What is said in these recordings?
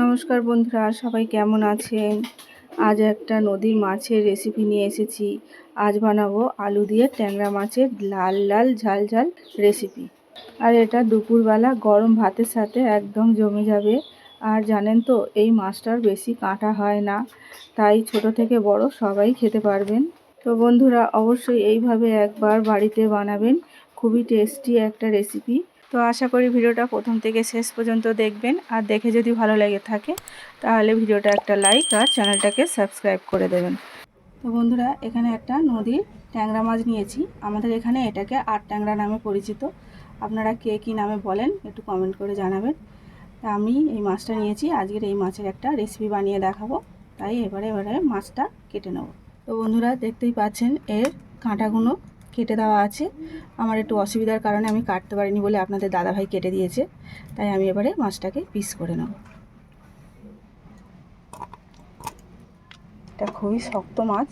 নমস্কার বন্ধুরা, সবাই কেমন আছেন? আজ একটা নদীর মাছের রেসিপি নিয়ে এসেছি। আজ বানাবো আলু দিয়ে ট্যাংরা মাছের লাল লাল, ঝাল ঝাল রেসিপি আর এটা দুপুরবেলা গরম ভাতের সাথে একদম জমে যাবে। আর জানেন তো, এই মাছটার বেশি কাঁটা হয় না, তাই ছোট থেকে বড় সবাই খেতে পারবেন। তো বন্ধুরা, অবশ্যই এইভাবে একবার বাড়িতে বানাবেন। খুবই টেস্টি একটা রেসিপি তো আশা করি ভিডিওটা প্রথম থেকে শেষ পর্যন্ত দেখবেন। আর দেখে যদি ভালো লেগে থাকে, তাহলে ভিডিওটা একটা লাইক আর চ্যানেলটাকে সাবস্ক্রাইব করে দেবেন। তো বন্ধুরা, এখানে একটা নদীর ট্যাংরা মাছ নিয়েছি। আমাদের এখানে এটাকে আট ট্যাংরা নামে পরিচিত। আপনারা কে কী নামে বলেন, একটু কমেন্ট করে জানাবেন। তা আমি এই মাছটা নিয়েছি। আজকের এই মাছের একটা রেসিপি বানিয়ে দেখাবো। তাই এবারে এবারে মাছটা কেটে নেব। তো বন্ধুরা, দেখতেই পাচ্ছেন এর কাঁটাগুলো কেটে দেওয়া আছে। আমার একটু অসুবিধার কারণে আমি কাটতে পারিনি বলে আপনাদের দাদাভাই কেটে দিয়েছে। তাই আমি এবারে মাছটাকে পিস করে নেব। এটা খুবই শক্ত মাছ।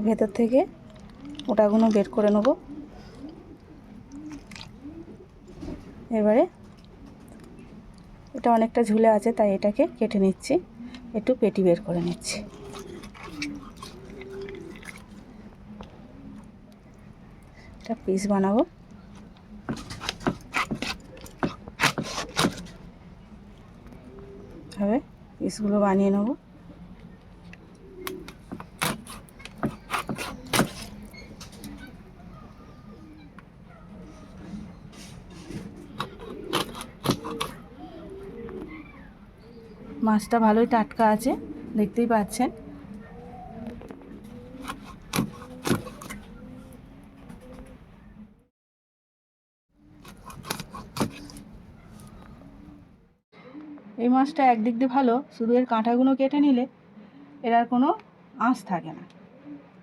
ভেতর থেকে ওটাগুলো বের করে নেব। এবারে এটা অনেকটা ঝুলে আছে, তাই এটাকে কেটে নিচ্ছি। একটু পেটি বের করে নিচ্ছি। এটা পিস বানাবো। পিসগুলো বানিয়ে নেব। মাছটা ভালোই টাটকা আছে, দেখতেই পাচ্ছেন। এই মাছটা একদিক দিয়ে ভালো, শুধু এর কাঁটাগুলো কেটে নিলে এর আর কোনো আঁশ থাকে না।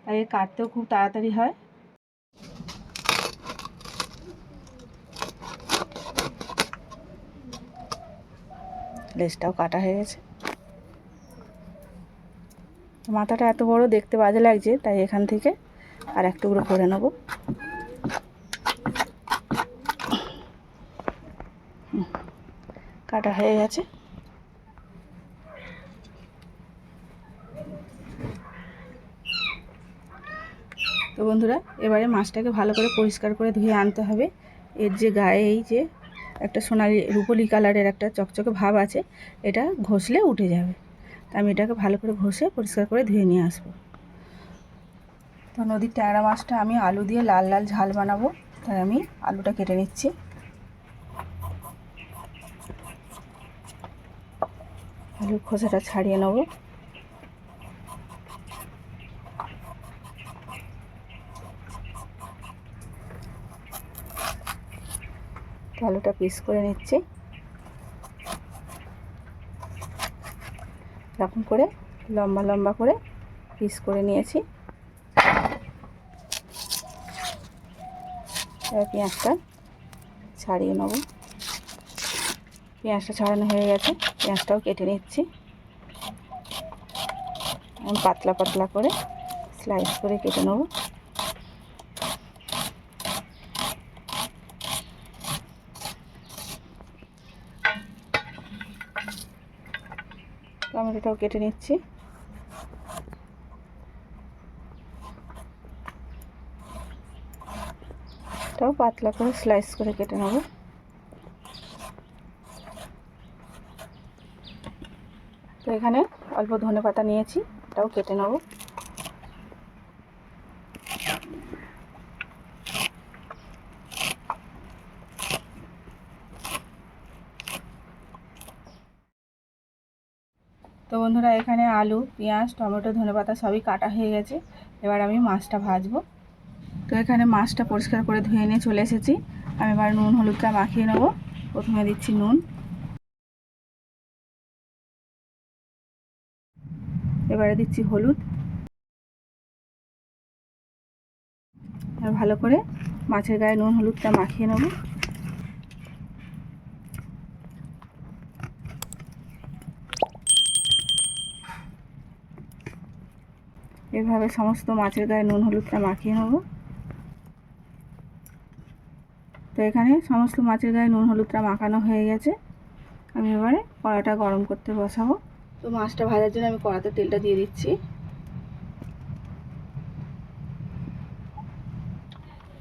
তাই এর কাটতেও খুব তাড়াতাড়ি হয়। লেজটাও কাটা হয়ে গেছে। মাথাটা এত বড় দেখতে বাজে লাগছে, তাই এখান থেকে আর এক টুকরো করে নেব। কাটা হয়ে গেছে। তো বন্ধুরা, এবারে মাছটাকে ভালো করে পরিষ্কার করে ধুয়ে আনতে হবে। এর যে গায়ে এই যে একটা সোনালি রুপোলি কালারের একটা চকচকে ভাব আছে, এটা ঘষলে উঠে যাবে। তা আমি এটাকে ভালো করে ঘষে পরিষ্কার করে ধুয়ে নিয়ে আসব। তো নদীর ট্যাংরা মাছটা আমি আলু দিয়ে লাল লাল ঝাল বানাবো, তাই আমি আলুটা কেটে নিচ্ছি। আলুর খোসাটা ছাড়িয়ে নেব। আলুটা পিস করে নিচ্ছি। এরকম করে লম্বা লম্বা করে পিস করে নিয়েছি। এবার পেঁয়াজটা ছাড়িয়ে নেব। পেঁয়াজটা ছাড়ানো হয়ে গেছে, পেঁয়াজটাও কেটে নিচ্ছি। পাতলা পাতলা করে স্লাইস করে কেটে নেব। টমেটোটাও কেটে নিচ্ছি। এটাও পাতলা করে স্লাইস করে কেটে নেব। তো এখানে অল্প ধনে পাতা নিয়েছি, এটাও কেটে নেব। তো বন্ধুরা, এখানে আলু, পেঁয়াজ, টমেটো, ধনেপাতা সবই কাটা হয়ে গেছে। এবার আমি মাছটা ভাজবো। তো এখানে মাছটা পরিষ্কার করে ধুয়ে নিয়ে চলে এসেছি। আমি এবার নুন, হলুদটা মাখিয়ে নেব। প্রথমে দিচ্ছি নুন। এবারে দিচ্ছি হলুদ। ভালো করে মাছের গায়ে নুন, হলুদটা মাখিয়ে নেব। এভাবে সমস্ত মাছের গায়ে নুন, হলুদটা মাখিয়ে নেব। তো এখানে সমস্ত মাছের গায়ে নুন, হলুদটা মাখানো হয়ে গেছে। আমি এবারে কড়াটা গরম করতে বসাবো। তো মাছটা ভাজার জন্য আমি কড়াতে তেলটা দিয়ে দিচ্ছি।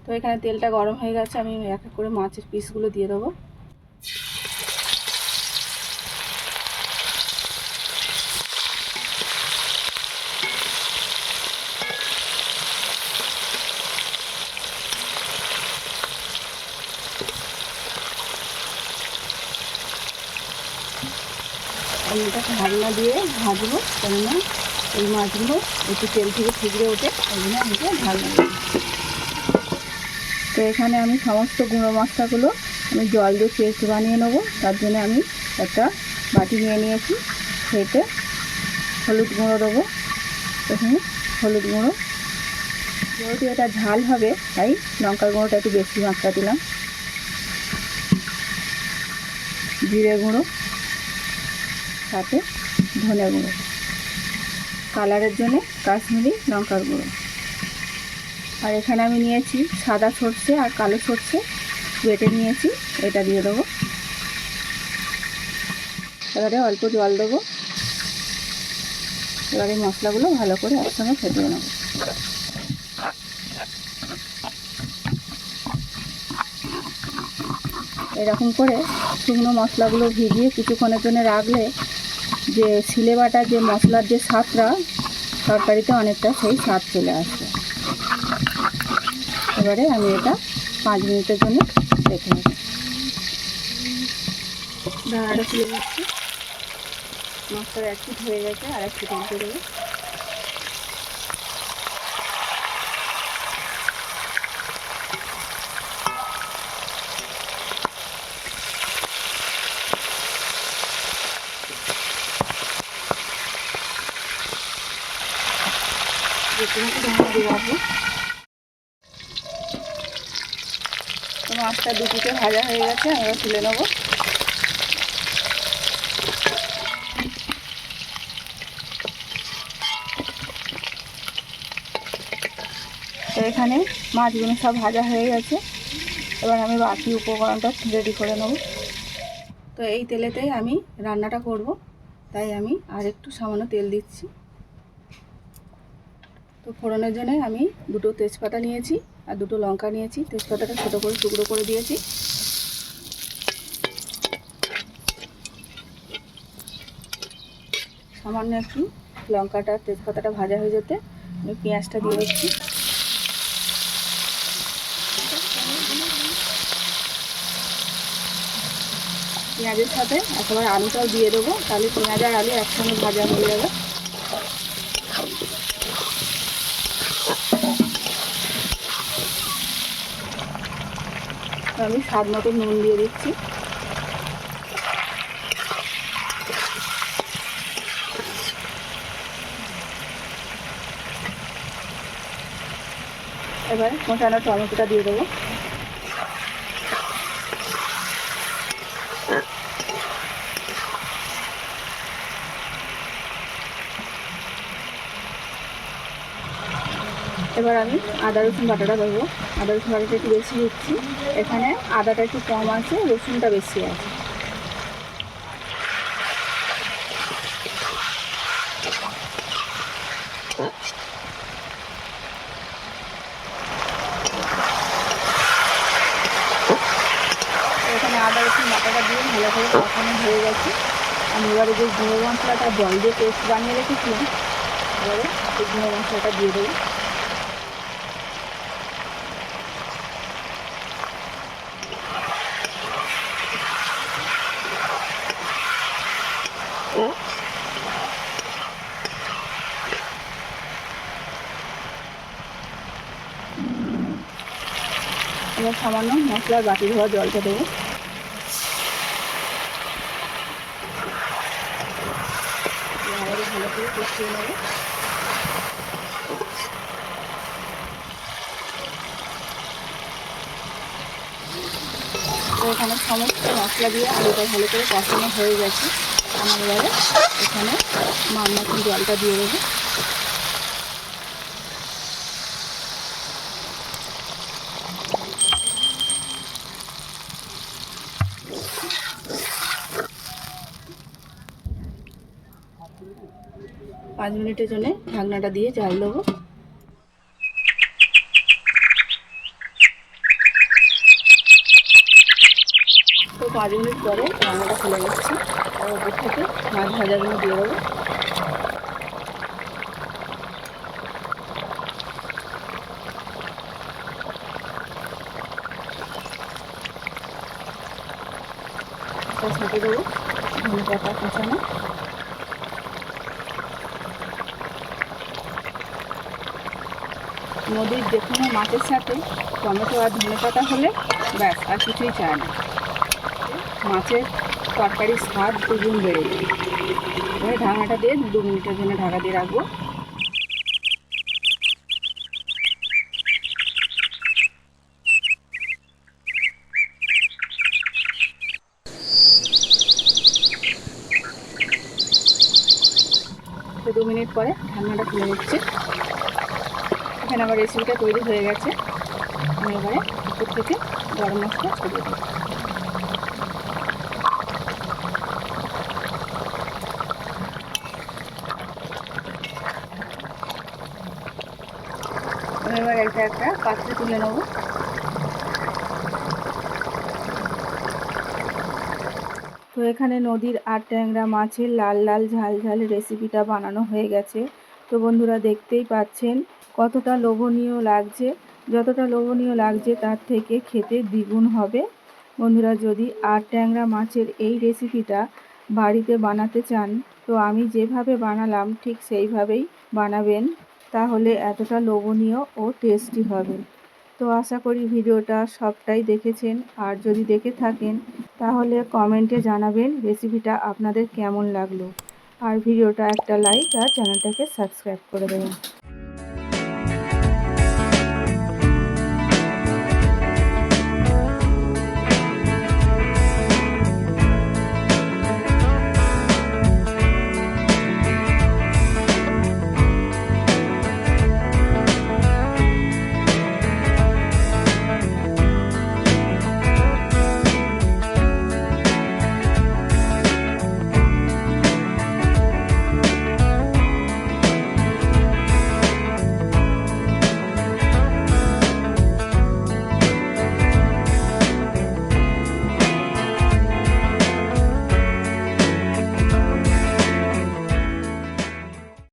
তো এখানে তেলটা গরম হয়ে গেছে, আমি এক এক করে মাছের পিসগুলো দিয়ে দেবো। আমি ঢাকনা দিয়ে ভাজবো, কেননা এই মাছগুলো একটু তেল থেকে ঠিকরে ওঠে ওই জন্য আমি এটা তো এখানে আমি সমস্ত গুঁড়ো মশলাগুলো আমি জল দিয়ে পেস্ট বানিয়ে নেব, তার জন্য আমি একটা বাটি নিয়ে নিয়েছি, সেতে হলুদ গুঁড়ো দেবো। এখানে হলুদ গুঁড়ো। যেহেতু এটা ঝাল হবে, তাই লঙ্কার গুঁড়োটা একটু বেশি মাত্রা দিলাম। জিরে গুঁড়ো। সাথে ধনে গুঁড়ো। কালারের জন্য কাশ্মীরি লঙ্কার গুঁড়ো। আর এখানে আমি নিয়েছি সাদা সর্ষে আর কালো সর্ষে। বেটে নিয়েছি, এটা দিয়ে দেবো। এবারে অল্প জল দেবো। এবারে মশলাগুলো ভালো করে একসঙ্গে ফেটিয়ে নেব। এরকম করে শুকনো মশলাগুলো ভিজিয়ে কিছুক্ষণের জন্য রাখলে যে সিলেবাটা, যে মশলার যে স্বাদটা, তরকারিতে অনেকটা সেই স্বাদ চলে আসবে। এবারে আমি এটা পাঁচ মিনিটের জন্য রেখে নেব একটু মশলার এক হয়ে গেছে আর এক ফিট দেবো তোমাকে ঢাকা দিয়ে রাখব তো মাছটা দুটিতে ভাজা হয়ে গেছে, আমরা তুলে নেব। তো এখানে মাছগুলো সব ভাজা হয়ে গেছে। এবার আমি বাকি উপকরণটা রেডি করে নেব। তো এই তেলেতেই আমি রান্নাটা করব, তাই আমি আর একটু সামান্য তেল দিচ্ছি। তো ফোড়নের জন্য আমি দুটো তেজপাতা নিয়েছি আর দুটো লঙ্কা নিয়েছি। তেজপাতাটা ছোটো করে টুকরো করে দিয়েছি। সামান্য একটু লঙ্কাটা, তেজপাতাটা ভাজা হয়ে যেতে আমি পেঁয়াজটা দিয়ে দিচ্ছি। পেঁয়াজের সাথে একেবারে আলুটাও দিয়ে দেবো। তাহলে পেঁয়াজ আর আলু একসঙ্গে ভাজা হয়ে যাবে। আমি স্বাদ মতো নুন দিয়ে দিচ্ছি। এবার মোটানো টমেটোটা দিয়ে দেবো। এবার আমি আদা রসুন বাটাটা দেবো। আদা রসুন একটু বেশি দিচ্ছি এখানে আদাটা একটু কম আছে, রসুনটা বেশি আছে। এখানে আদা হয়ে গেছে। এবারে যে মশলাটা জল দিয়ে পেস্ট বানিয়ে রেখেছিলাম, এবারে সেই গুঁড়ো মশলাটা দিয়ে দেবো। সামান্য মশলার বাটি ধোয়া জলটা দেবো। ভালো করে নেব এখানে সমস্ত মশলা দিয়ে আলুটা ভালো করে কষানো হয়ে গেছে। আমার এবারে এখানে মান্নাকে জলটা দিয়ে দেবো। পাঁচ মিনিটের জন্য ঢাকনাটা দিয়ে জাল দেবো। তো পাঁচ মিনিট পরে রান্নাটা খুলে যাচ্ছে আর ওপর থেকে মাছ ভাজাগুলো দিয়ে দেবো। সাথে দেবো। ধনে পাতা কুচানো। নদীর যে কোনো মাছের সাথে টমেটো আর ধনে পাতা হলে ব্যাস, আর কিছুই চায় না। মাছের তরকারির স্বাদ দুগুণ বেড়ে যায়। এবার ঢাকনাটা দিয়ে দু মিনিটের জন্য ঢাকা দিয়ে রাখব। দু মিনিট পরে ঢাকনাটা খুলে নিচ্ছে। এখানে আমার রেসিপিটা তৈরি হয়ে গেছে। আমি এবারে উপর থেকে গরম মশলা ছড়িয়ে দেবো। এবার এটা একটা পাত্রে তুলে নেব। তো এখানে নদীর আর ট্যাংরা মাছের লাল লাল ঝাল ঝাল রেসিপিটা বানানো হয়ে গেছে। তো বন্ধুরা দেখতেই পাচ্ছেন কতটা লোভনীয় লাগছে, যতটা লোভনীয় লাগছে তার থেকে খেতে দ্বিগুণ হবে। বন্ধুরা যদি আর ট্যাংরা মাছের এই রেসিপিটা বাড়িতে বানাতে চান, তো আমি যেভাবে বানালাম ঠিক সেইভাবেই বানাবেন, তাহলে এতটা লোভনীয় ও টেস্টি হবে। তো আশা করি ভিডিওটা সবটাই দেখেছেন, আর যদি দেখে থাকেন, তাহলে কমেন্টে জানাবেন রেসিপিটা আপনাদের কেমন লাগল। আর ভিডিওটা একটা লাইক আর চ্যানেলটাকে সাবস্ক্রাইব করে দেবেন।